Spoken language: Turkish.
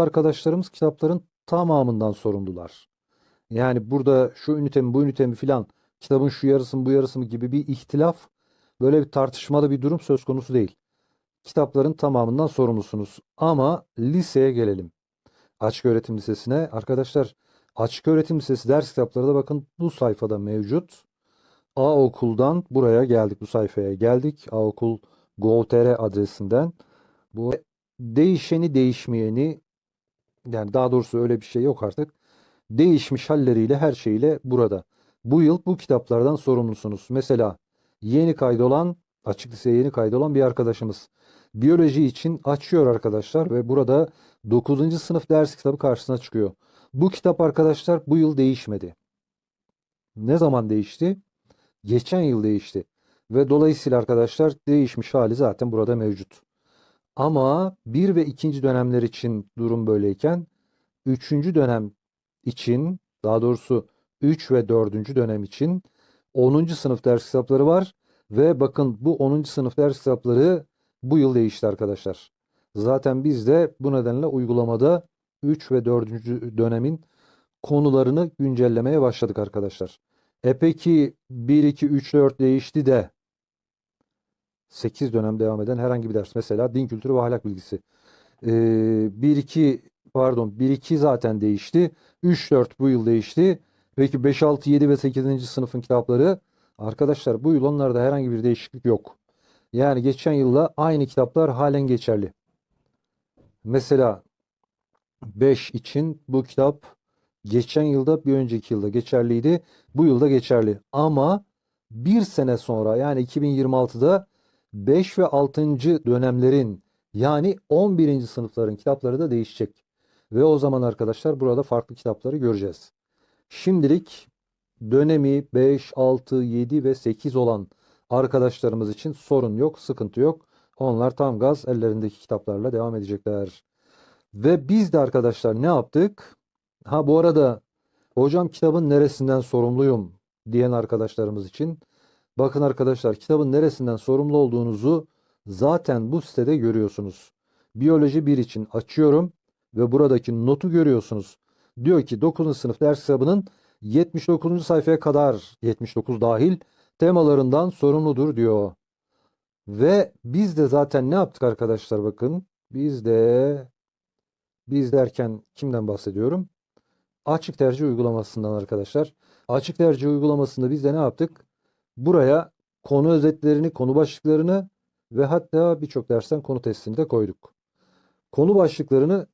arkadaşlarımız kitapların tamamından sorumlular. Yani burada şu ünite mi bu ünite mi filan kitabın şu yarısı mı bu yarısı mı gibi bir ihtilaf böyle bir tartışmalı bir durum söz konusu değil. Kitapların tamamından sorumlusunuz. Ama liseye gelelim. Açık Öğretim Lisesi'ne. Arkadaşlar Açık Öğretim Lisesi ders kitapları da bakın bu sayfada mevcut. A okuldan buraya geldik. Bu sayfaya geldik. A okul Gov.tr adresinden. Bu değişeni değişmeyeni yani daha doğrusu öyle bir şey yok artık. Değişmiş halleriyle her şeyle burada. Bu yıl bu kitaplardan sorumlusunuz. Mesela yeni kaydolan, açık liseye yeni kaydolan bir arkadaşımız. Biyoloji için açıyor arkadaşlar ve burada 9. sınıf ders kitabı karşısına çıkıyor. Bu kitap arkadaşlar bu yıl değişmedi. Ne zaman değişti? Geçen yıl değişti. Ve dolayısıyla arkadaşlar değişmiş hali zaten burada mevcut. Ama bir ve ikinci dönemler için durum böyleyken üçüncü dönem için daha doğrusu 3 ve 4. dönem için 10. sınıf ders kitapları var ve bakın bu 10. sınıf ders kitapları bu yıl değişti arkadaşlar. Zaten biz de bu nedenle uygulamada 3 ve 4. dönemin konularını güncellemeye başladık arkadaşlar. E peki 1, 2, 3, 4 değişti de 8 dönem devam eden herhangi bir ders. Mesela din kültürü ve ahlak bilgisi. Ee, 1, 2 pardon 1, 2 zaten değişti. 3, 4 bu yıl değişti. Peki 5, 6, 7 ve 8. sınıfın kitapları arkadaşlar bu yıl onlarda herhangi bir değişiklik yok. Yani geçen yılla aynı kitaplar halen geçerli. Mesela 5 için bu kitap geçen yılda bir önceki yılda geçerliydi. Bu yılda geçerli. Ama bir sene sonra yani 2026'da 5 ve 6. dönemlerin yani 11. sınıfların kitapları da değişecek. Ve o zaman arkadaşlar burada farklı kitapları göreceğiz. Şimdilik dönemi 5, 6, 7 ve 8 olan arkadaşlarımız için sorun yok, sıkıntı yok. Onlar tam gaz ellerindeki kitaplarla devam edecekler. Ve biz de arkadaşlar ne yaptık? Ha bu arada hocam kitabın neresinden sorumluyum diyen arkadaşlarımız için bakın arkadaşlar kitabın neresinden sorumlu olduğunuzu zaten bu sitede görüyorsunuz. Biyoloji 1 için açıyorum ve buradaki notu görüyorsunuz. Diyor ki 9. sınıf ders kitabının 79. sayfaya kadar 79 dahil temalarından sorumludur diyor. Ve biz de zaten ne yaptık arkadaşlar bakın. Biz de biz derken kimden bahsediyorum? Açık tercih uygulamasından arkadaşlar. Açık tercih uygulamasında biz de ne yaptık? Buraya konu özetlerini, konu başlıklarını ve hatta birçok dersten konu testini de koyduk. Konu başlıklarını